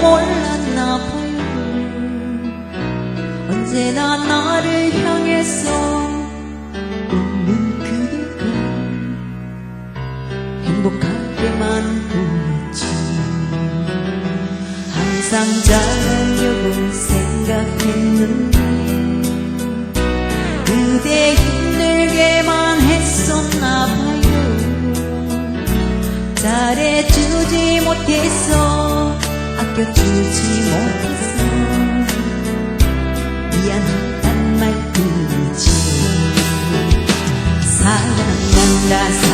몰랐나 봐요 언제나 나를 향해서 웃는 그대가 행복하게만 보였지. 항상 잘하려고 생각했는데 그대 힘들게만 했었나 봐요. 잘해주지 못해서 若住似我的心，一不迷恋情，洒落。